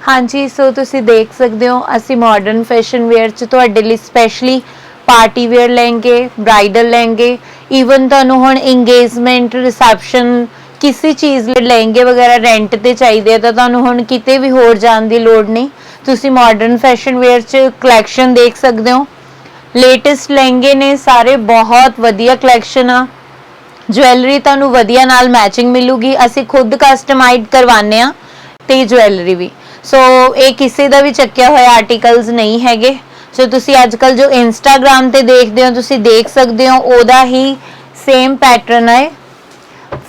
ਹਾਂਜੀ ਸੋ ਤੁਸੀਂ ਦੇਖ ਸਕਦੇ ਹੋ, ਅਸੀਂ ਮਾਡਰਨ ਫੈਸ਼ਨ ਵੇਅਰ ਚ ਤੁਹਾਡੇ ਲਈ ਸਪੈਸ਼ਲੀ ਪਾਰਟੀ ਵੇਅਰ ਲਹਿੰਗੇ ਬ੍ਰਾਈਡਲ ਲਹਿੰਗੇ ਈਵਨ ਤੁਹਾਨੂੰ ਹੁਣ ਇੰਗੇਜਮੈਂਟ ਰਿਸੈਪਸ਼ਨ ਕਿਸੇ ਚੀਜ਼ ਲਈ ਲਹਿੰਗੇ ਵਗੈਰਾ ਰੈਂਟ ਤੇ ਚਾਹੀਦੇ ਆ, ਤਾਂ ਤੁਹਾਨੂੰ ਹੁਣ ਕਿਤੇ ਵੀ ਹੋਰ ਜਾਣ ਦੀ ਲੋੜ ਨਹੀਂ। ਤੁਸੀਂ ਮਾਡਰਨ ਫੈਸ਼ਨ ਵੇਅਰ ਚ ਕਲੈਕਸ਼ਨ ਦੇਖ ਸਕਦੇ ਹੋ। ਲੇਟੈਸਟ ਲਹਿੰਗੇ ਨੇ, ਸਾਰੇ ਬਹੁਤ ਵਧੀਆ ਕਲੈਕਸ਼ਨ ਆ। ਜੁਐਲਰੀ ਤੁਹਾਨੂੰ ਵਧੀਆ ਨਾਲ ਮੈਚਿੰਗ ਮਿਲੂਗੀ। ਅਸੀਂ ਖੁਦ ਕਸਟਮਾਈਜ਼ ਕਰਵਾਉਂਦੇ ਆ ਤੇ ਜੁਐਲਰੀ ਵੀ। ਸੋ ਇਹ ਕਿਸੇ ਦਾ ਵੀ ਚੱਕਿਆ ਹੋਇਆ ਆਰਟੀਕਲਸ ਨਹੀਂ ਹੈਗੇ। ਸੋ ਤੁਸੀਂ ਅੱਜਕੱਲ ਜੋ ਇੰਸਟਾਗ੍ਰam ਤੇ ਦੇਖਦੇ ਹੋ, ਤੁਸੀਂ ਦੇਖ ਸਕਦੇ ਹੋ, ਉਹਦਾ ਹੀ ਸੇਮ ਪੈਟਰਨ ਹੈ।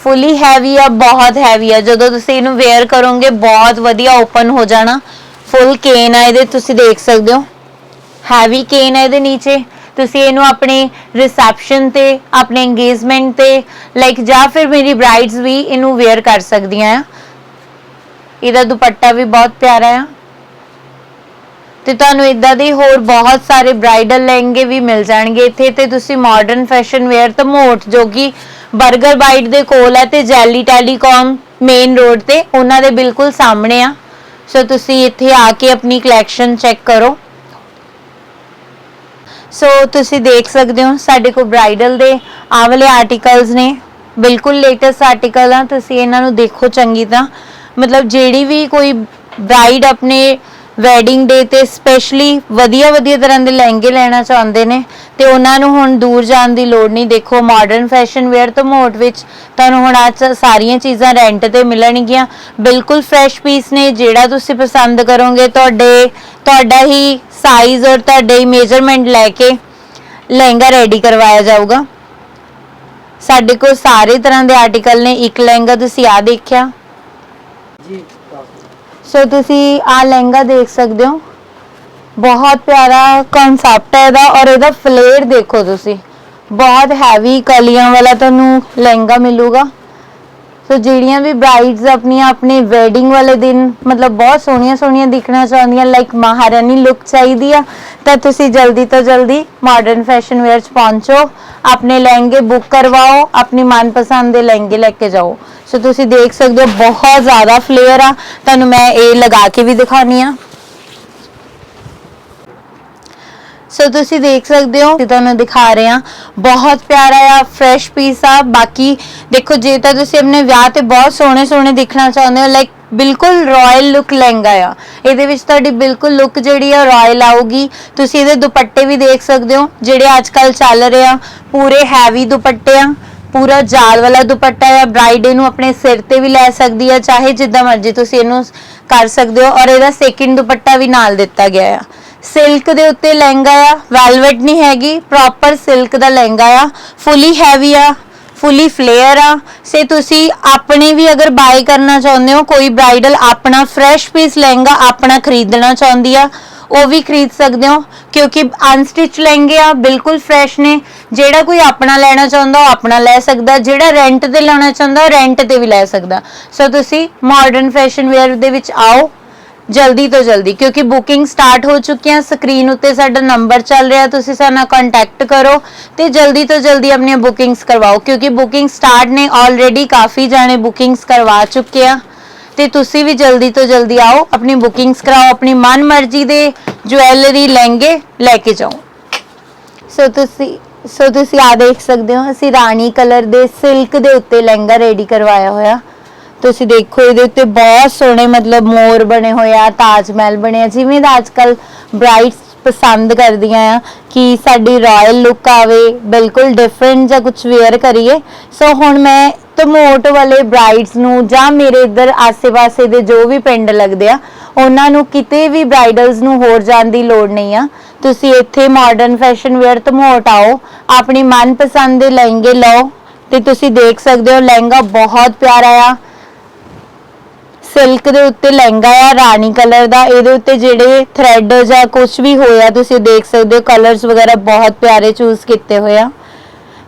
ਫੁੱਲੀ ਹੈਵੀ ਆ, ਬਹੁਤ ਹੈਵੀ ਆ। ਜਦੋਂ ਤੁਸੀਂ ਇਹਨੂੰ ਵੇਅਰ ਕਰੋਗੇ, ਬਹੁਤ ਵਧੀਆ ਓਪਨ ਹੋ ਜਾਣਾ। ਫੁੱਲ ਕੇਨ ਆ ਇਹਦੇ, ਤੁਸੀਂ ਦੇਖ ਸਕਦੇ ਹੋ। ਹੈਵੀ ਕੇਨ ਹੈ ਇਹਦੇ ਨੀਚੇ। ਤੁਸੀਂ ਇਹਨੂੰ ਆਪਣੇ ਰਿਸੈਪਸ਼ਨ ਤੇ, ਆਪਣੇ ਇੰਗੇਜਮੈਂਟ ਤੇ ਲਾਈਕ ਜਾਂ ਫਿਰ ਮੇਰੀ ਬ੍ਰਾਈਡਸ ਵੀ ਇਹਨੂੰ ਵੇਅਰ ਕਰ ਸਕਦੀਆਂ ਆ। ਇਹਦਾ ਦੁਪੱਟਾ ਵੀ ਬਹੁਤ ਪਿਆਰਾ ਆ। ਤੇ ਤੁਹਾਨੂੰ ਇਦਾਂ ਦੇ ਹੋਰ ਬਹੁਤ ਸਾਰੇ ਬ੍ਰਾਈਡਲ ਲਹਿੰਗੇ ਵੀ ਮਿਲ ਜਾਣਗੇ ਇੱਥੇ ਤੇ ਤੁਸੀਂ ਮਾਡਰਨ ਫੈਸ਼ਨ ਵੇਅਰ ਧਮੋਟ ਜੋ ਕਿ 버ਗਰ ਬਾਈਟ ਦੇ ਕੋਲ ਹੈ ਤੇ ਜੈਲੀ ਟੈਲੀਕਾਮ ਮੇਨ ਰੋਡ ਤੇ ਉਹਨਾਂ ਦੇ ਬਿਲਕੁਲ ਸਾਹਮਣੇ ਆ। ਸੋ ਤੁਸੀਂ ਇੱਥੇ ਆ ਕੇ ਆਪਣੀ ਕਲੈਕਸ਼ਨ ਚੈੱਕ ਕਰੋ। ਸੋ ਤੁਸੀਂ ਦੇਖ ਸਕਦੇ ਹੋ ਸਾਡੇ ਕੋਲ ਬ੍ਰਾਈਡਲ ਦੇ ਆਹ ਵਾਲੇ ਆਰਟੀਕਲਸ ਨੇ। ਬਿਲਕੁਲ ਲੇਟੈਸਟ ਆਰਟੀਕਲ ਆ, ਤੁਸੀਂ ਇਹਨਾਂ ਨੂੰ ਦੇਖੋ ਚੰਗੀ ਤਰ੍ਹਾਂ। ਮਤਲਬ ਜਿਹੜੀ ਵੀ ਕੋਈ ਬ੍ਰਾਈਡ ਆਪਣੇ ਵੈਡਿੰਗ ਡੇ ਤੇ ਸਪੈਸ਼ਲੀ ਵਧੀਆ ਵਧੀਆ ਤਰ੍ਹਾਂ ਦੇ ਲਹਿੰਗੇ ਲੈਣਾ ਚਾਹੁੰਦੇ ਨੇ ਤੇ ਉਹਨਾਂ ਨੂੰ ਹੁਣ ਦੂਰ ਜਾਣ ਦੀ ਲੋੜ ਨਹੀਂ, ਦੇਖੋ ਮਾਡਰਨ ਫੈਸ਼ਨ ਵੇਅਰ ਤੋਂ ਮੋਟ ਵਿੱਚ ਤੁਹਾਨੂੰ ਹੁਣ ਅੱਜ ਸਾਰੀਆਂ ਚੀਜ਼ਾਂ ਰੈਂਟ ਤੇ ਮਿਲਣਗੀਆਂ। ਬਿਲਕੁਲ ਫਰੈਸ਼ ਪੀਸ ਨੇ, ਜਿਹੜਾ ਤੁਸੀਂ ਪਸੰਦ ਕਰੋਗੇ ਤੁਹਾਡੇ, ਤੁਹਾਡਾ ਹੀ ਸਾਈਜ਼ ਔਰ ਤੁਹਾਡੇ ਹੀ ਮੇਜ਼ਰਮੈਂਟ ਲੈ ਕੇ ਲਹਿੰਗਾ ਰੈਡੀ ਕਰਵਾਇਆ ਜਾਊਗਾ। ਸਾਡੇ ਕੋਲ ਸਾਰੇ ਤਰ੍ਹਾਂ ਦੇ ਆਰਟੀਕਲ ਨੇ, ਇੱਕ ਲਹਿੰਗਾ ਤੁਸੀਂ ਆ ਦੇਖਿਆ। ਸੋ ਤੁਸੀਂ ਆ ਲਹਿੰਗਾ ਦੇਖ ਸਕਦੇ ਹੋ। ਬਹੁਤ ਪਿਆਰਾ ਕਨਸੈਪਟ ਹੈ ਇਹਦਾ ਔਰ ਇਹਦਾ ਫਲੇਅਰ ਦੇਖੋ ਤੁਸੀਂ। ਬਹੁਤ ਹੈਵੀ ਕਲੀਆਂ ਵਾਲਾ ਤੁਹਾਨੂੰ ਲਹਿੰਗਾ ਮਿਲੂਗਾ। ਸੋ ਜਿਹੜੀਆਂ ਵੀ ਬ੍ਰਾਈਡਸ ਆਪਣੀਆਂ ਆਪਣੇ ਵੈਡਿੰਗ ਵਾਲੇ ਦਿਨ, ਮਤਲਬ ਬਹੁਤ ਸੋਹਣੀਆਂ ਸੋਹਣੀਆਂ ਦਿਖਣਾ ਚਾਹੁੰਦੀਆਂ ਲਾਈਕ ਮਹਾਰਾਣੀ ਲੁੱਕ ਚਾਹੀਦੀ ਆ, ਤਾਂ ਤੁਸੀਂ ਜਲਦੀ ਤੋਂ ਜਲਦੀ ਮਾਡਰਨ ਫੈਸ਼ਨ ਵੇਅਰ ਚ ਪਹੁੰਚੋ। ਆਪਣੇ ਲਹਿੰਗੇ ਬੁੱਕ ਕਰਵਾਓ, ਆਪਣੀ ਮਨਪਸੰਦ ਦੇ ਲਹਿੰਗੇ ਲੈ ਕੇ ਜਾਓ। ਸੋ ਤੁਸੀਂ ਦੇਖ ਸਕਦੇ ਹੋ ਬਹੁਤ ਜ਼ਿਆਦਾ ਫਲੇਅਰ ਆ। ਤੁਹਾਨੂੰ ਮੈਂ ਇਹ ਲਗਾ ਕੇ ਵੀ ਦਿਖਾਉਣੀ ਆ ਸੋ ਤੁਸੀਂ ਦੇਖ ਸਕਦੇ ਹੋ ਤੁਹਾਨੂੰ ਦਿਖਾ ਰਹੇ ਆ ਬਹੁਤ ਪਿਆਰਾ ਆ ਫਰੈਸ਼ ਪੀਸ ਆ। ਬਾਕੀ ਦੇਖੋ, ਜੇ ਤਾਂ ਤੁਸੀਂ ਆਪਣੇ ਵਿਆਹ ਤੇ ਬਹੁਤ ਸੋਹਣੇ ਸੋਹਣੇ ਦਿਖਣਾ ਚਾਹੁੰਦੇ ਹੋ ਲਾਈਕ ਬਿਲਕੁਲ ਰਾਇਲ ਲੁੱਕ ਲਹਿੰਗਾ ਆ। ਇਹਦੇ ਵਿੱਚ ਤੁਹਾਡੀ ਬਿਲਕੁਲ ਲੁੱਕ ਜਿਹੜੀ ਆ ਰਾਇਲ ਆਊਗੀ। ਤੁਸੀਂ ਇਹਦੇ ਦੁਪੱਟੇ ਵੀ ਦੇਖ ਸਕਦੇ ਹੋ, ਜਿਹੜੇ ਅੱਜ ਕੱਲ ਚੱਲ ਰਹੇ ਆ। ਪੂਰੇ ਹੈਵੀ ਦੁਪੱਟੇ ਆ। ਪੂਰਾ ਜਾਲ ਵਾਲਾ ਦੁਪੱਟਾ ਆ ਬ੍ਰਾਈਡ ਇਹਨੂੰ ਆਪਣੇ ਸਿਰ ਤੇ ਵੀ ਲੈ ਸਕਦੀ ਆ, ਚਾਹੇ ਜਿੱਦਾਂ ਮਰਜ਼ੀ ਤੁਸੀਂ ਇਹਨੂੰ ਕਰ ਸਕਦੇ ਹੋ, ਔਰ ਇਹਦਾ ਸੈਕਿੰਡ ਦੁਪੱਟਾ ਵੀ ਨਾਲ ਦਿੱਤਾ ਗਿਆ ਆ। ਸਿਲਕ ਦੇ ਉੱਤੇ ਲਹਿੰਗਾ ਆ ਵੈਲਵਟ ਨਹੀਂ ਹੈਗੀ ਪ੍ਰੋਪਰ ਸਿਲਕ ਦਾ ਲਹਿੰਗਾ ਆ ਫੁੱਲੀ ਹੈਵੀ ਆ ਫੁੱਲੀ ਫਲੇਅਰ ਆ। ਸੇ ਤੁਸੀਂ ਆਪਣੇ ਵੀ ਅਗਰ ਬਾਈ ਕਰਨਾ ਚਾਹੁੰਦੇ ਹੋ, ਕੋਈ ਬ੍ਰਾਈਡਲ ਆਪਣਾ ਫਰੈਸ਼ ਪੀਸ ਲਹਿੰਗਾ ਆਪਣਾ ਖਰੀਦਣਾ ਚਾਹੁੰਦੀ ਆ ਉਹ ਵੀ ਖਰੀਦ ਸਕਦੇ ਹੋ, ਕਿਉਂਕਿ ਅਨਸਟਿਚ ਲਹਿੰਗੇ ਆ, ਬਿਲਕੁਲ ਫਰੈਸ਼ ਨੇ। ਜਿਹੜਾ ਕੋਈ ਆਪਣਾ ਲੈਣਾ ਚਾਹੁੰਦਾ, ਉਹ ਆਪਣਾ ਲੈ ਸਕਦਾ। ਜਿਹੜਾ ਰੈਂਟ ਤੇ ਲੈਣਾ ਚਾਹੁੰਦਾ, ਉਹ ਰੈਂਟ ਤੇ ਵੀ ਲੈ ਸਕਦਾ। ਸੋ ਤੁਸੀਂ ਮਾਡਰਨ ਫੈਸ਼ਨ ਵੇਅਰ ਦੇ ਵਿੱਚ ਆਓ, ਜਲਦੀ ਤੋਂ ਜਲਦੀ, ਕਿਉਂਕਿ ਬੁਕਿੰਗ ਸਟਾਰਟ ਹੋ ਚੁੱਕੀਆਂ ਸਕਰੀਨ ਉੱਤੇ ਸਾਡਾ ਨੰਬਰ ਚੱਲ ਰਿਹਾ, ਤੁਸੀਂ ਸਾਡੇ ਨਾਲ ਕੰਟੈਕਟ ਕਰੋ ਤੇ ਜਲਦੀ ਤੋਂ ਜਲਦੀ ਆਪਣੀਆਂ ਬੁਕਿੰਗਸ ਕਰਵਾਓ, ਕਿਉਂਕਿ ਬੁਕਿੰਗ ਸਟਾਰਟ ਨੇ ਆਲਰੇਡੀ ਕਾਫੀ ਜਾਣੇ ਬੁਕਿੰਗਸ ਕਰਵਾ ਚੁੱਕੇ ਆ। ਤੇ ਤੁਸੀਂ ਵੀ ਜਲਦੀ ਤੋਂ ਜਲਦੀ ਆਓ, ਆਪਣੀ ਬੁਕਿੰਗਸ ਕਰਾਓ, ਆਪਣੀ ਮਨ ਮਰਜ਼ੀ ਦੇ ਜੁਐਲਰੀ ਲਹਿੰਗੇ ਲੈ ਕੇ ਜਾਓ। ਸੋ ਤੁਸੀਂ ਸੋ ਤੁਸੀਂ ਆ ਦੇਖ ਸਕਦੇ ਹੋ, ਅਸੀਂ ਰਾਣੀ ਕਲਰ ਦੇ ਸਿਲਕ ਦੇ ਉੱਤੇ ਲਹਿੰਗਾ ਰੈਡੀ ਕਰਵਾਇਆ ਹੋਇਆ। ਤੁਸੀਂ ਦੇਖੋ, ਇਹਦੇ ਉੱਤੇ ਬਹੁਤ ਸੋਹਣੇ ਮਤਲਬ ਮੋਰ ਬਣੇ ਹੋਏ ਆ ਤਾਜ ਮਹਿਲ ਬਣੇ ਆ। ਜਿਵੇਂ ਦਾ ਅੱਜਕੱਲ ਬ੍ਰਾਈਡਸ ਪਸੰਦ ਕਰਦੀਆਂ ਆ ਕਿ ਸਾਡੀ ਰਾਇਲ ਲੁੱਕ ਆਵੇ, ਬਿਲਕੁਲ ਡਿਫਰੈਂਟ ਜਾਂ ਕੁਝ ਵੇਅਰ ਕਰੀਏ। ਸੋ ਹੁਣ ਮੈਂ ਤਮੋਟ ਵਾਲੇ ਬ੍ਰਾਈਡਸ ਨੂੰ ਜਾਂ ਮੇਰੇ ਇੱਧਰ ਆਸੇ-ਪਾਸੇ ਦੇ ਜੋ ਵੀ ਪਿੰਡ ਲੱਗਦੇ ਆ, ਉਹਨਾਂ ਨੂੰ ਕਿਤੇ ਵੀ ਬ੍ਰਾਈਡਲਸ ਨੂੰ ਹੋਰ ਜਾਣ ਦੀ ਲੋੜ ਨਹੀਂ ਆ। ਤੁਸੀਂ ਇੱਥੇ ਮਾਡਰਨ ਫੈਸ਼ਨ ਵੇਅਰ ਤਮੋਟ ਆਓ, ਆਪਣੀ ਮਨਪਸੰਦ ਦੇ ਲਹਿੰਗੇ ਲਓ, ਤੇ ਤੁਸੀਂ ਦੇਖ ਸਕਦੇ ਹੋ ਲਹਿੰਗਾ ਬਹੁਤ ਪਿਆਰਾ ਆ। ਸਿਲਕ ਦੇ ਉੱਤੇ ਲਹਿੰਗਾ ਆ, ਰਾਣੀ ਕਲਰ ਦਾ, ਇਹਦੇ ਉੱਤੇ ਜਿਹੜੇ ਥ੍ਰੈਡ ਜਾਂ ਕੁਝ ਵੀ ਹੋਇਆ, ਤੁਸੀਂ ਦੇਖ ਸਕਦੇ ਹੋ ਕਲਰਸ ਵਗੈਰਾ ਬਹੁਤ ਪਿਆਰੇ ਚੂਜ਼ ਕੀਤੇ ਹੋਏ ਆ।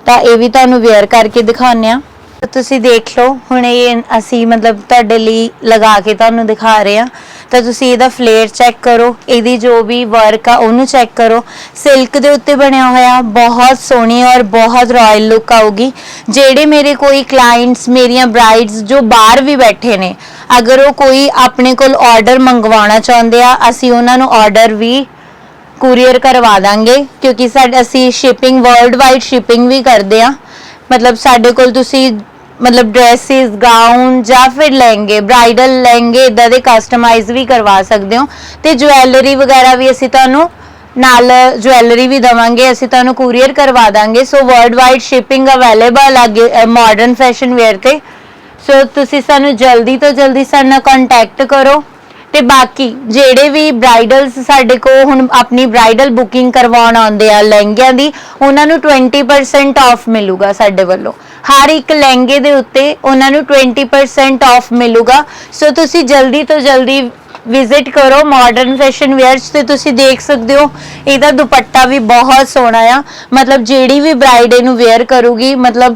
ਤਾਂ ਇਹ ਵੀ ਤੁਹਾਨੂੰ ਵੇਅਰ ਕਰਕੇ ਦਿਖਾਉਂਦੇ ਆ। ਤੁਸੀਂ ਦੇਖ ਲਓ, ਹੁਣ ਇਹ ਅਸੀਂ ਮਤਲਬ ਤੁਹਾਡੇ ਲਈ ਲਗਾ ਕੇ ਤੁਹਾਨੂੰ ਦਿਖਾ ਰਹੇ ਹਾਂ। ਤਾਂ ਤੁਸੀਂ ਇਹਦਾ ਫਲੇਅਰ ਚੈੱਕ ਕਰੋ, ਇਹਦੀ ਜੋ ਵੀ ਵਰਕ ਆ ਉਹਨੂੰ ਚੈੱਕ ਕਰੋ। ਸਿਲਕ ਦੇ ਉੱਤੇ ਬਣਿਆ ਹੋਇਆ, ਬਹੁਤ ਸੋਹਣੀ ਔਰ ਬਹੁਤ ਰਾਇਲ ਲੁੱਕ ਆਊਗੀ। ਜਿਹੜੇ ਮੇਰੇ ਕੋਈ ਕਲਾਇੰਟਸ ਮੇਰੀਆਂ ਬ੍ਰਾਈਡਸ ਜੋ ਬਾਹਰ ਵੀ ਬੈਠੇ ਨੇ, ਅਗਰ ਉਹ ਕੋਈ ਆਪਣੇ ਕੋਲ ਆਰਡਰ ਮੰਗਵਾਉਣਾ ਚਾਹੁੰਦੇ ਆ, ਅਸੀਂ ਉਹਨਾਂ ਨੂੰ ਆਰਡਰ ਵੀ ਕੁਰੀਅਰ ਕਰਵਾ ਦਾਂਗੇ, ਕਿਉਂਕਿ ਸਾਡ, ਅਸੀਂ ਸ਼ਿਪਿੰਗ ਵਰਲਡ ਵਾਈਡ ਸ਼ਿਪਿੰਗ ਵੀ ਕਰਦੇ ਆ ਮਤਲਬ ਸਾਡੇ ਕੋਲ ਤੁਸੀਂ ਮਤਲਬ ਡਰੈਸਿਸ ਗਾਊਨ ਜਾਂ ਫਿਰ ਲਹਿੰਗੇ ਬ੍ਰਾਈਡਲ ਲਹਿੰਗੇ ਇਦਾਂ ਦੇ ਕਸਟਮਾਈਜ਼ ਵੀ ਕਰਵਾ ਸਕਦੇ ਹੋ। ਤੇ ਜੁਐਲਰੀ ਵਗੈਰਾ ਵੀ ਅਸੀਂ ਤੁਹਾਨੂੰ ਨਾਲ ਜੁਐਲਰੀ ਵੀ ਦਵਾਂਗੇ, ਅਸੀਂ ਤੁਹਾਨੂੰ ਕੂਰੀਅਰ ਕਰਵਾ ਦਾਂਗੇ। So world wide shipping available ਹੈ ਮਾਡਰਨ ਫੈਸ਼ਨ ਵੇਅਰ ਤੇ। ਸੋ ਤੁਸੀਂ ਸਾਨੂੰ ਜਲਦੀ ਤੋਂ ਜਲਦੀ ਸਾਡੇ ਨਾਲ ਕੰਟੈਕਟ ਕਰੋ। ਤੇ ਬਾਕੀ ਜਿਹੜੇ ਵੀ ਬ੍ਰਾਈਡਲਸ ਸਾਡੇ ਕੋਲ ਹੁਣ ਆਪਣੀ ਬ੍ਰਾਈਡਲ ਬੁਕਿੰਗ ਕਰਵਾਉਣ ਆਉਂਦੇ ਆ ਲਹਿੰਗਿਆਂ ਦੀ, ਉਹਨਾਂ ਨੂੰ 20% ਆਫ ਮਿਲੂਗਾ ਸਾਡੇ ਵੱਲੋਂ। ਹਰ ਇੱਕ ਲਹਿੰਗੇ ਦੇ ਉੱਤੇ ਉਹਨਾਂ ਨੂੰ 20% ਆਫ ਮਿਲੂਗਾ। ਸੋ ਤੁਸੀਂ ਜਲਦੀ ਤੋਂ ਜਲਦੀ ਵਿਜ਼ਿਟ ਕਰੋ ਮਾਡਰਨ ਫੈਸ਼ਨ ਵੇਅਰਸ ਤੇ ਤੁਸੀਂ ਦੇਖ ਸਕਦੇ ਹੋ, ਇਹਦਾ ਦੁਪੱਟਾ ਵੀ ਬਹੁਤ ਸੋਹਣਾ ਆ। ਮਤਲਬ ਜਿਹੜੀ ਵੀ ਬ੍ਰਾਈਡ ਇਹਨੂੰ ਵੇਅਰ ਕਰੂਗੀ, ਮਤਲਬ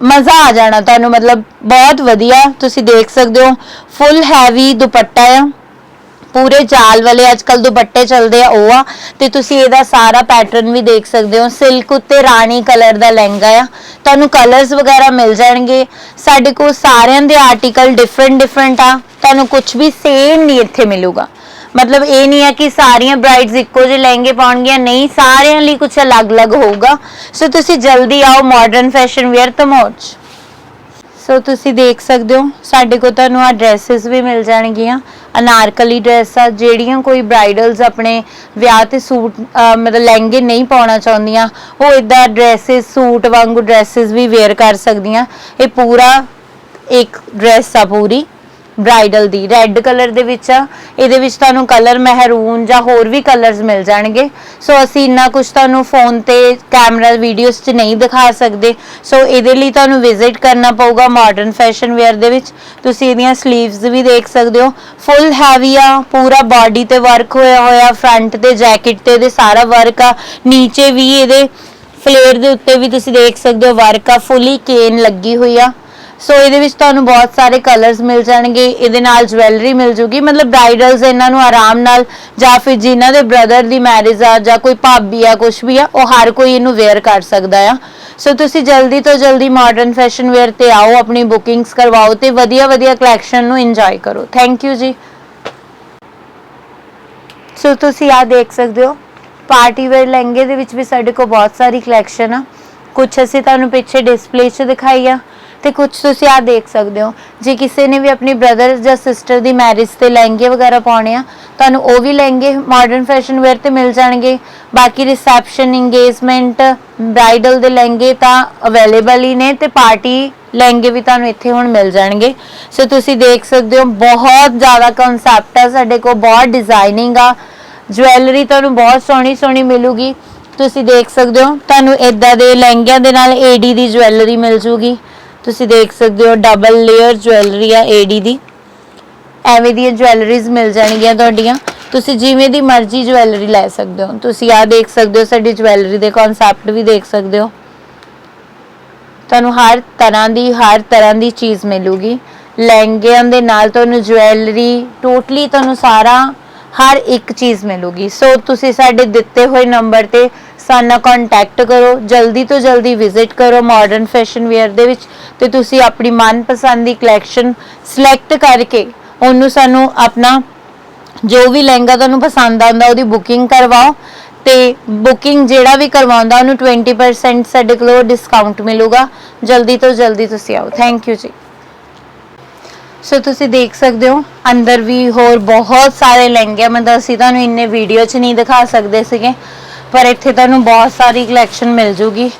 ਮਜ਼ਾ ਆ ਜਾਣਾ ਤੁਹਾਨੂੰ, ਮਤਲਬ ਬਹੁਤ ਵਧੀਆ। ਤੁਸੀਂ ਦੇਖ ਸਕਦੇ ਹੋ ਫੁੱਲ ਹੈਵੀ ਦੁਪੱਟਾ ਆ। ਪੂਰੇ ਜਾਲ ਵਾਲੇ ਅੱਜਕੱਲ ਦੁਪੱਟੇ ਚੱਲਦੇ ਆ, ਉਹ ਆ। ਤੇ ਤੁਸੀਂ ਇਹਦਾ ਸਾਰਾ ਪੈਟਰਨ ਵੀ ਦੇਖ ਸਕਦੇ ਹੋ। ਸਿਲਕ ਉੱਤੇ ਰਾਣੀ ਕਲਰ ਦਾ ਲਹਿੰਗਾ ਆ। ਤੁਹਾਨੂੰ ਕਲਰਸ ਵਗੈਰਾ ਮਿਲ ਜਾਣਗੇ। ਸਾਡੇ ਕੋਲ ਸਾਰਿਆਂ ਦੇ ਆਰਟੀਕਲ ਡਿਫਰੈਂਟ ਡਿਫਰੈਂਟ ਆ। ਤੁਹਾਨੂੰ ਕੁਝ ਵੀ ਸੇਮ ਨਹੀਂ ਇੱਥੇ ਮਿਲੂਗਾ। ਮਤਲਬ ਇਹ ਨਹੀਂ ਹੈ ਕਿ ਸਾਰੀਆਂ ਬ੍ਰਾਈਡਸ ਇੱਕੋ ਜਿਹੇ ਲਹਿੰਗੇ ਪਾਉਣਗੀਆਂ। ਨਹੀਂ, ਸਾਰਿਆਂ ਲਈ ਕੁਝ ਅਲੱਗ-ਅਲੱਗ ਹੋਊਗਾ। ਸੋ ਤੁਸੀਂ ਜਲਦੀ ਆਓ ਮਾਡਰਨ ਫੈਸ਼ਨ ਵੇਅਰ ਤਮੋਚ ਸੋ ਤੁਸੀਂ ਦੇਖ ਸਕਦੇ ਹੋ, ਸਾਡੇ ਕੋਲ ਤੁਹਾਨੂੰ ਆ ਡਰੈਸਸ ਵੀ ਮਿਲ ਜਾਣਗੀਆਂ। ਅਨਾਰਕਲੀ ਡਰੈਸ ਆ, ਜਿਹੜੀਆਂ ਕੋਈ ਬ੍ਰਾਈਡਲਸ ਆਪਣੇ ਵਿਆਹ ਤੇ ਸੂਟ ਮਤਲਬ ਲਹਿੰਗੇ ਨਹੀਂ ਪਾਉਣਾ ਚਾਹੁੰਦੀਆਂ, ਉਹ ਇਦਾਂ ਡਰੈਸਸ ਸੂਟ ਵਾਂਗੂ ਡਰੈਸਸ ਵੀ ਵੇਅਰ ਕਰ ਸਕਦੀਆਂ। ਇਹ ਪੂਰਾ ਇੱਕ ਡਰੈਸ ਆ ਪੂਰੀ। ਬ੍ਰਾਈਡਲ ਦੀ ਰੈੱਡ ਕਲਰ ਦੇ ਵਿੱਚ ਆ। ਇਹਦੇ ਵਿੱਚ ਤੁਹਾਨੂੰ ਕਲਰ ਮਹਿਰੂਨ ਜਾਂ ਹੋਰ ਵੀ ਕਲਰਸ ਮਿਲ ਜਾਣਗੇ। ਸੋ ਅਸੀਂ ਇੰਨਾ ਕੁਝ ਤੁਹਾਨੂੰ ਫੋਨ ਤੇ ਕੈਮਰਾ ਵੀਡੀਓਜ਼ 'ਚ ਨਹੀਂ ਦਿਖਾ ਸਕਦੇ। ਸੋ ਇਹਦੇ ਲਈ ਤੁਹਾਨੂੰ ਵਿਜ਼ਿਟ ਕਰਨਾ ਪਊਗਾ ਮਾਡਰਨ ਫੈਸ਼ਨ ਵੇਅਰ ਦੇ ਵਿੱਚ। ਤੁਸੀਂ ਇਹਦੀਆਂ 슬ੀਵਸ ਵੀ ਦੇਖ ਸਕਦੇ ਹੋ। ਫੁੱਲ ਹੈਵੀ ਆ, ਪੂਰਾ ਬਾਡੀ ਤੇ ਵਰਕ ਹੋਇਆ ਹੋਇਆ ਫਰੰਟ ਤੇ ਜੈਕਟ ਤੇ ਇਹਦੇ ਸਾਰਾ ਵਰਕ ਆ। ਨੀਚੇ ਵੀ ਇਹਦੇ ਫਲੇਅਰ ਦੇ ਉੱਤੇ ਵੀ ਤੁਸੀਂ ਦੇਖ ਸਕਦੇ ਹੋ ਵਰਕ ਆ। ਫੁੱਲੀ ਕੇਨ ਲੱਗੀ ਹੋਈ ਆ। ਸੋ ਇਹਦੇ ਵਿੱਚ ਤੁਹਾਨੂੰ ਬਹੁਤ ਸਾਰੇ ਕਲਰਸ ਮਿਲ ਜਾਣਗੇ, ਇਹਦੇ ਨਾਲ ਜਵੈਲਰੀ ਮਿਲ ਜੂਗੀ, ਮਤਲਬ ਬ੍ਰਾਈਡਲਸ ਇਹਨਾਂ ਨੂੰ ਆਰਾਮ ਨਾਲ, ਜਾਂ ਫਿਰ ਜਿਨ੍ਹਾਂ ਦੇ ਬ੍ਰਦਰ ਦੀ ਮੈਰਿਜ ਆ, ਜਾਂ ਕੋਈ ਭਾਬੀ ਆ ਕੁਝ ਵੀ ਆ, ਉਹ ਹਰ ਕੋਈ ਇਹਨੂੰ ਵੇਅਰ ਕਰ ਸਕਦਾ ਆ। ਸੋ ਤੁਸੀਂ ਜਲਦੀ ਤੋਂ ਜਲਦੀ ਮਾਡਰਨ ਫੈਸ਼ਨ ਵੇਅਰ ਤੇ ਆਓ, ਆਪਣੀ ਬੁਕਿੰਗਸ ਕਰਵਾਓ ਤੇ ਵਧੀਆ ਵਧੀਆ ਕਲੈਕਸ਼ਨ ਨੂੰ ਇੰਜੋਏ ਕਰੋ। ਥੈਂਕ ਯੂ ਜੀ। ਸੋ ਤੁਸੀਂ ਆ ਦੇਖ ਸਕਦੇ ਹੋ ਪਾਰਟੀ ਵੇਅਰ ਲਹਿੰਗੇ ਦੇ ਵਿੱਚ ਵੀ ਸਾਡੇ ਕੋਲ ਬਹੁਤ ਸਾਰੀ ਕਲੈਕਸ਼ਨ ਆ। ਕੁਝ ਅਸੀਂ ਤੁਹਾਨੂੰ ਪਿੱਛੇ ਡਿਸਪਲੇ 'ਚ ਦਿਖਾਈ ਆ। ਤੇ ਕੁਝ ਤੁਸੀਂ ਆ ਦੇਖ ਸਕਦੇ ਹੋ। ਜੇ ਕਿਸੇ ਨੇ ਵੀ ਆਪਣੀ ਬ੍ਰਦਰ ਜਾਂ ਸਿਸਟਰ ਦੀ ਮੈਰਿਜ ਤੇ ਲਹਿੰਗੇ ਵਗੈਰਾ ਪਾਉਣੇ ਆ, ਤੁਹਾਨੂੰ ਉਹ ਵੀ ਲਹਿੰਗੇ ਮਾਡਰਨ ਫੈਸ਼ਨ ਵੇਅਰ ਤੇ ਮਿਲ ਜਾਣਗੇ। ਬਾਕੀ ਰਿਸੈਪਸ਼ਨ ਇੰਗੇਜਮੈਂਟ ਬ੍ਰਾਈਡਲ ਦੇ ਲਹਿੰਗੇ ਤਾਂ ਅਵੇਲੇਬਲ ਹੀ ਨੇ ਤੇ ਪਾਰਟੀ ਲਹਿੰਗੇ ਵੀ ਤੁਹਾਨੂੰ ਇੱਥੇ ਹੁਣ ਮਿਲ ਜਾਣਗੇ। ਸੋ ਤੁਸੀਂ ਦੇਖ ਸਕਦੇ ਹੋ, ਬਹੁਤ ਜ਼ਿਆਦਾ ਕਨਸੈਪਟ ਆ ਸਾਡੇ ਕੋਲ, ਬਹੁਤ ਡਿਜ਼ਾਈਨਿੰਗ ਆ। ਜਵੈਲਰੀ ਤੁਹਾਨੂੰ ਬਹੁਤ ਸੋਹਣੀ ਸੋਹਣੀ ਮਿਲੂਗੀ। ਤੁਸੀਂ ਦੇਖ ਸਕਦੇ ਹੋ, ਤੁਹਾਨੂੰ ਇਦਾਂ ਦੇ ਲਹਿੰਗਿਆਂ ਦੇ ਨਾਲ ਏਡੀ ਦੀ ਜਵੈਲਰੀ ਮਿਲ ਜੂਗੀ। ਤੁਸੀਂ ਦੇਖ ਸਕਦੇ ਹੋ ਡਬਲ ਲੇਅਰ ਜਵੈਲਰੀ ਆ ਏਡੀ ਦੀ। ਐਵੇਂ ਦੀਆਂ ਜਵੈਲਰੀਜ਼ ਮਿਲ ਜਾਣਗੀਆਂ ਤੁਹਾਡੀਆਂ। ਤੁਸੀਂ ਜਿਵੇਂ ਦੀ ਮਰਜ਼ੀ ਜਵੈਲਰੀ ਲੈ ਸਕਦੇ ਹੋ। ਤੁਸੀਂ ਆ ਦੇਖ ਸਕਦੇ ਹੋ, ਸਾਡੀ ਜੁਐਲਰੀ ਦੇ ਕਨਸੈਪਟ ਵੀ ਦੇਖ ਸਕਦੇ ਹੋ। ਤੁਹਾਨੂੰ ਹਰ ਤਰ੍ਹਾਂ ਦੀ, ਹਰ ਤਰ੍ਹਾਂ ਦੀ ਚੀਜ਼ ਮਿਲੂਗੀ। ਲਹਿੰਗਿਆਂ ਦੇ ਨਾਲ ਤੁਹਾਨੂੰ ਜਵੈਲਰੀ ਟੋਟਲੀ ਤੁਹਾਨੂੰ ਸਾਰਾ, ਹਰ ਇੱਕ ਚੀਜ਼ ਮਿਲੂਗੀ। ਸੋ ਤੁਸੀਂ ਸਾਡੇ ਦਿੱਤੇ ਹੋਏ ਨੰਬਰ ਤੇ ਸਾਨਾ ਕੰਟੈਕਟ ਕਰੋ ਜਲਦੀ ਤੋਂ ਜਲਦੀ ਵਿਜ਼ਿਟ ਕਰੋ ਮਾਡਰਨ ਫੈਸ਼ਨ ਵੇਅਰ ਦੇ ਵਿੱਚ ਤੇ ਤੁਸੀਂ ਆਪਣੀ ਮਨਪਸੰਦ ਦੀ ਕਲੈਕਸ਼ਨ ਸਿਲੈਕਟ ਕਰਕੇ ਉਹਨੂੰ ਸਾਨੂੰ ਆਪਣਾ ਜੋ ਵੀ ਲਹਿੰਗਾ ਤੁਹਾਨੂੰ ਪਸੰਦ ਆਉਂਦਾ ਉਹਦੀ ਬੁਕਿੰਗ ਕਰਵਾਓ ਤੇ ਬੁਕਿੰਗ ਜਿਹੜਾ ਵੀ ਕਰਵਾਉਂਦਾ ਉਹਨੂੰ 20% ਸਾਡੇ ਕੋਲੋਂ ਡਿਸਕਾਊਂਟ ਮਿਲੂਗਾ। ਜਲਦੀ ਤੋਂ ਜਲਦੀ ਤੁਸੀਂ ਆਓ। ਥੈਂਕ ਯੂ ਜੀ। ਸੋ ਤੁਸੀਂ ਦੇਖ ਸਕਦੇ ਹੋ ਅੰਦਰ ਵੀ ਹੋਰ ਬਹੁਤ ਸਾਰੇ ਲਹਿੰਗੇ ਆ, ਮਤਲਬ ਅਸੀਂ ਤੁਹਾਨੂੰ ਇੰਨੇ ਵੀਡੀਓ 'ਚ ਨਹੀਂ ਦਿਖਾ ਸਕਦੇ ਸੀਗੇ। ਪਰ ਇੱਥੇ ਤੁਹਾਨੂੰ ਬਹੁਤ ਸਾਰੀ ਕਲੈਕਸ਼ਨ ਮਿਲ ਜੂਗੀ।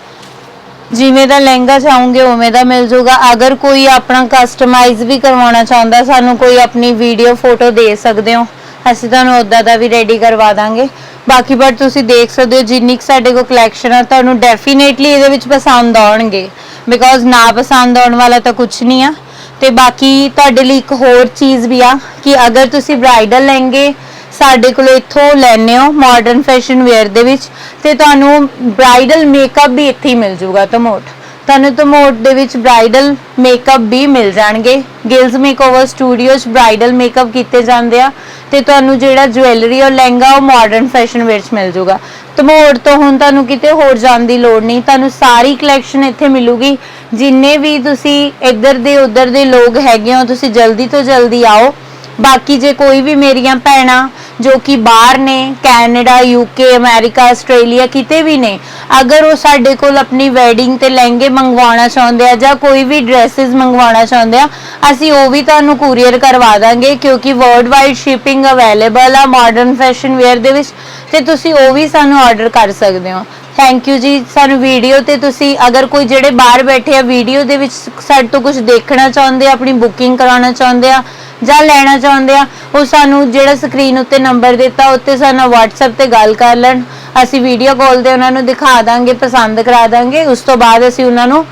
ਜਿਵੇਂ ਦਾ ਲਹਿੰਗਾ ਚਾਹੋਗੇ, ਉਵੇਂ ਦਾ ਮਿਲ ਜੂਗਾ। ਅਗਰ ਕੋਈ ਆਪਣਾ ਕਸਟਮਾਈਜ਼ ਵੀ ਕਰਵਾਉਣਾ ਚਾਹੁੰਦਾ, ਸਾਨੂੰ ਕੋਈ ਆਪਣੀ ਵੀਡੀਓ ਫੋਟੋ ਦੇ ਸਕਦੇ ਹੋ। ਅਸੀਂ ਤੁਹਾਨੂੰ ਉਦਾਂ ਦਾ ਵੀ ਰੈਡੀ ਕਰਵਾ ਦਾਂਗੇ। ਬਾਕੀ ਬਟ ਤੁਸੀਂ ਦੇਖ ਸਕਦੇ ਹੋ, ਜਿੰਨੀ ਕੁ ਸਾਡੇ ਕੋਲ ਕਲੈਕਸ਼ਨ ਆ, ਤੁਹਾਨੂੰ ਡੈਫੀਨੇਟਲੀ ਇਹਦੇ ਵਿੱਚ ਪਸੰਦ ਆਉਣਗੇ। ਬਿਕੋਜ਼ ਨਾ ਪਸੰਦ ਆਉਣ ਵਾਲਾ ਤਾਂ ਕੁਝ ਨਹੀਂ ਆ। ਤੇ ਬਾਕੀ ਤੁਹਾਡੇ ਲਈ ਇੱਕ ਹੋਰ ਚੀਜ਼ ਵੀ ਆ, ਕਿ ਅਗਰ ਤੁਸੀਂ ਬ੍ਰਾਈਡਲ ਲਹਿੰਗੇ ਸਾਡੇ ਕੋਲ ਇੱਥੋਂ ਲੈਣੇ ਹੋ ਮਾਡਰਨ ਫੈਸ਼ਨ ਵੇਅਰ ਦੇ ਵਿੱਚ ਤੇ ਤੁਹਾਨੂੰ ਬ੍ਰਾਈਡਲ ਮੇਕਅਪ ਵੀ ਇੱਥੇ ਹੀ ਮਿਲ ਜੂਗਾ ਤਮੋਟ ਤੁਹਾਨੂੰ ਤਮੋਟ ਦੇ ਵਿੱਚ ਬ੍ਰਾਈਡਲ ਮੇਕਅਪ ਵੀ ਮਿਲ ਜਾਣਗੇ। ਗਿਲਸ ਮੇਕਓਵਰ ਸਟੂਡੀਓ 'ਚ ਬ੍ਰਾਈਡਲ ਮੇਕਅਪ ਕੀਤੇ ਜਾਂਦੇ ਆ ਤੇ ਤੁਹਾਨੂੰ ਜਿਹੜਾ ਜੁਐਲਰੀ ਔਰ ਲਹਿੰਗਾ ਉਹ ਮਾਡਰਨ ਫੈਸ਼ਨ ਵੇਅਰ 'ਚ ਮਿਲ ਜਾਊਗਾ। ਤਮੋੜ ਤੋਂ ਹੁਣ ਤੁਹਾਨੂੰ ਕਿਤੇ ਹੋਰ ਜਾਣ ਦੀ ਲੋੜ ਨਹੀਂ। ਤੁਹਾਨੂੰ ਸਾਰੀ ਕਲੈਕਸ਼ਨ ਇੱਥੇ ਮਿਲੂਗੀ। ਜਿੰਨੇ ਵੀ ਤੁਸੀਂ ਇੱਧਰ ਦੇ ਉੱਧਰ ਦੇ ਲੋਕ ਹੈਗੇ ਹੋ, ਤੁਸੀਂ ਜਲਦੀ ਤੋਂ ਜਲਦੀ ਆਓ। ਬਾਕੀ ਜੇ ਕੋਈ ਵੀ ਮੇਰੀਆਂ ਭੈਣਾਂ ਜੋ ਕਿ ਬਾਹਰ ਨੇ, ਕੈਨੇਡਾ, ਯੂਕੇ, ਅਮਰੀਕਾ, ਆਸਟ੍ਰੇਲੀਆ, ਕਿਤੇ ਵੀ ਨੇ, ਅਗਰ ਉਹ ਸਾਡੇ ਕੋਲ ਆਪਣੀ ਵੈਡਿੰਗ ਤੇ ਲਹਿੰਗੇ ਮੰਗਵਾਉਣਾ ਚਾਹੁੰਦੇ ਆ ਜਾਂ ਕੋਈ ਵੀ ਡਰੈਸਸ ਮੰਗਵਾਉਣਾ ਚਾਹੁੰਦੇ ਆ, ਅਸੀਂ ਉਹ ਵੀ ਤੁਹਾਨੂੰ ਕੂਰੀਅਰ ਕਰਵਾ ਦਾਂਗੇ ਕਿਉਂਕਿ ਵਰਲਡ ਵਾਈਡ ਸ਼ਿਪਿੰਗ ਅਵੇਲੇਬਲ ਆ ਮਾਡਰਨ ਫੈਸ਼ਨ ਵੇਅਰ ਦੇ ਵਿੱਚ ਤੇ ਤੁਸੀਂ ਉਹ ਵੀ ਸਾਨੂੰ ਆਰਡਰ ਕਰ ਸਕਦੇ ਹੋ। ਥੈਂਕ ਯੂ ਜੀ। ਸਾਨੂੰ ਵੀਡੀਓ ਤੇ ਤੁਸੀਂ ਅਗਰ ਕੋਈ ਜਿਹੜੇ ਬਾਹਰ ਬੈਠੇ ਆ ਵੀਡੀਓ ਦੇ ਵਿੱਚ ਸਾਡੇ ਤੋਂ ਕੁਝ ਦੇਖਣਾ ਚਾਹੁੰਦੇ ਆ, ਆਪਣੀ ਬੁਕਿੰਗ ਕਰਾਉਣਾ ਚਾਹੁੰਦੇ ਆ ਜਾਂ ਲੈਣਾ ਚਾਹੁੰਦੇ ਆ, ਉਹ ਸਾਨੂੰ ਜਿਹੜਾ ਸਕਰੀਨ ਉੱਤੇ ਨੰਬਰ ਦਿੱਤਾ, ਉੱਤੇ ਸਾਨੂੰ WhatsApp ਤੇ ਗੱਲ ਕਰ ਲੈਣ। ਅਸੀਂ ਵੀਡੀਓ ਕਾਲ ਤੇ ਉਹਨਾਂ ਨੂੰ ਦਿਖਾ ਦਾਂਗੇ, ਪਸੰਦ ਕਰਾ ਦਾਂਗੇ। ਉਸ ਤੋਂ ਬਾਅਦ ਅਸੀਂ ਉਹਨਾਂ ਨੂੰ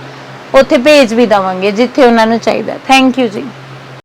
ਉੱਥੇ ਭੇਜ ਵੀ ਦਵਾਂਗੇ, ਜਿੱਥੇ ਉਹਨਾਂ ਨੂੰ ਚਾਹੀਦਾ। ਥੈਂਕ ਯੂ ਜੀ।